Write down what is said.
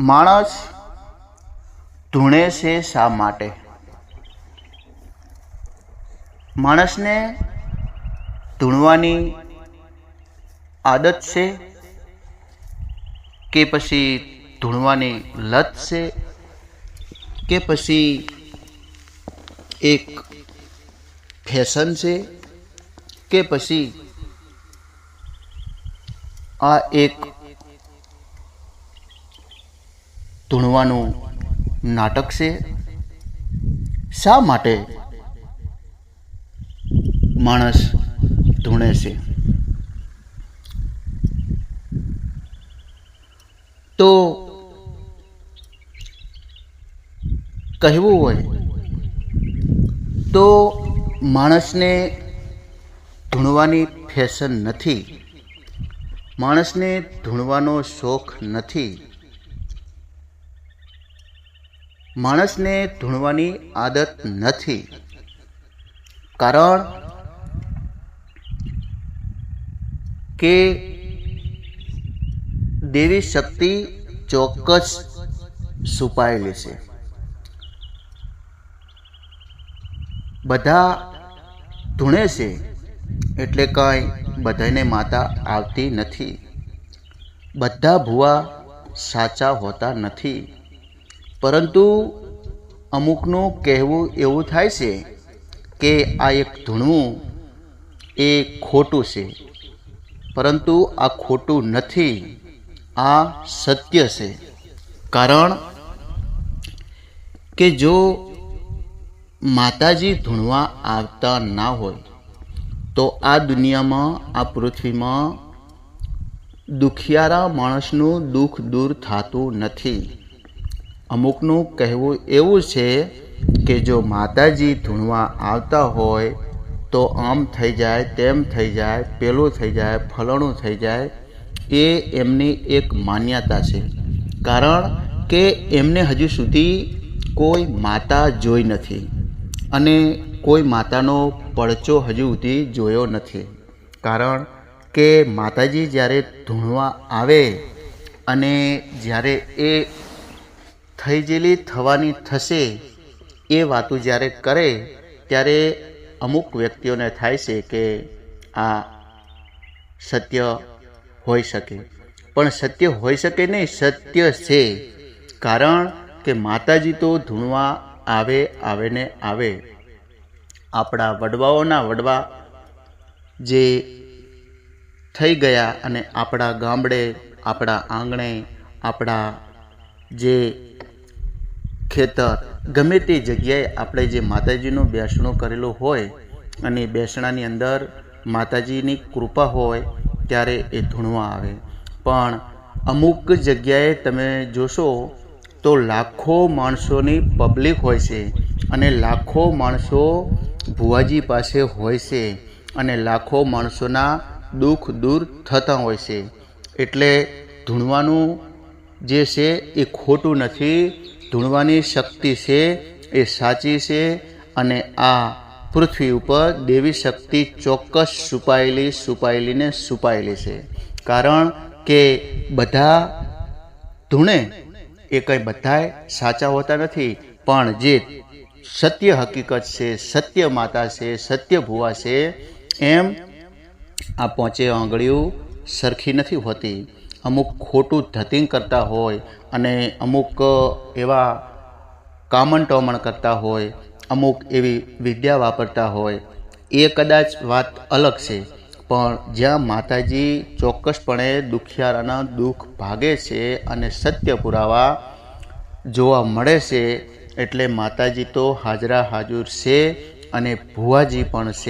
માણસ ધૂણે છે શા માટે? માણસને ધૂણવાની આદત છે કે પછી ધૂણવાની લત છે કે પછી એક ફેશન છે કે પછી આ એક ધૂણવાનું નાટક છે? શા માટે માણસ ધૂણે છે? તો કહેવું હોય, તો માણસને ધૂણવાની ફેશન નથી. માણસને ધૂણવાનો શોખ નથી. માણસને ધૂણવાની આદત નથી. કારણ કે દેવી શક્તિ ચોક્કસ છુપાયેલી છે. બધા ધૂણે છે એટલે કાંઈ બધાને માતા આવતી નથી. બધા ભૂવા સાચા હોતા નથી. પરંતુ અમુકનું કહેવું એવું થાય છે કે આ એક ધૂણવું એ ખોટું છે. પરંતુ આ ખોટું નથી, આ સત્ય છે. કારણ કે જો માતાજી ધૂણવા આવતા ના હોય, તો આ દુનિયામાં, આ પૃથ્વીમાં દુખિયારા માણસનું દુઃખ દૂર થતું નથી. અમુકનું કહેવું એવું છે કે જો માતાજી ધૂણવા આવતા હોય તો આમ થઈ જાય, તેમ થઈ જાય, પેલું થઈ જાય, ફલણું થઈ જાય, એ એમની એક માન્યતા છે. કારણ કે એમને હજુ સુધી કોઈ માતા જોઈ નથી અને કોઈ માતાનો પડચો હજુ સુધી જોયો નથી. કારણ કે માતાજી જ્યારે ધૂણવા આવે અને જ્યારે એ થઈ જેલી થવાની થશે એ વાતો જ્યારે કરે, ત્યારે અમુક વ્યક્તિઓને થાય છે કે આ સત્ય હોઈ શકે. પણ સત્ય હોઈ શકે નહીં, સત્ય છે. કારણ કે માતાજી તો ધૂણવા આવે આવે ને આવે. આપણા વડવાઓના વડવા જે થઈ ગયા અને આપણા ગામડે, આપણા આંગણે, આપણા જે ખેતર. ગમે તે જગ્યાએ આપણે જે માતાજીનું બેસણું કરેલું હોય અને બેસણાની અંદર માતાજીની કૃપા હોય ત્યારે એ ધૂણવા આવે. પણ અમુક જગ્યાએ તમે જોશો તો લાખો માણસોની પબ્લિક હોય છે અને લાખો માણસો ભુવાજી પાસે હોય છે અને લાખો માણસોના દુઃખ દૂર થતા હોય છે. એટલે ધૂણવાનું જે છે એ ખોટું નથી ધૂણવાની શક્તિ છે એ સાચી છે અને આ પૃથ્વી ઉપર દેવી શક્તિ ચોક્કસ છુપાયેલી છુપાયેલીને છુપાયેલી છે. કારણ કે બધા ધૂણે એ કંઈ બધાય સાચા હોતા નથી, પણ જે સત્ય હકીકત છે, સત્ય માતા છે, સત્ય ભુવા છે, એમ આ પહોંચે આંગળીઓ સરખી નથી હોતી. અમુક ખોટું ધતિંગ કરતા હોય અને અમુક એવા કામણ ટોમણ કરતા હોય, અમુક એવી વિદ્યા વાપરતા હોય, એ કદાચ વાત અલગ છે. પણ જ્યાં માતાજી ચોક્કસપણે દુખિયારાના દુઃખ ભાગે છે અને સત્ય પુરાવા જોવા મળે છે, એટલે માતાજી તો હાજરા હાજર છે અને ભુવાજી પણ છે.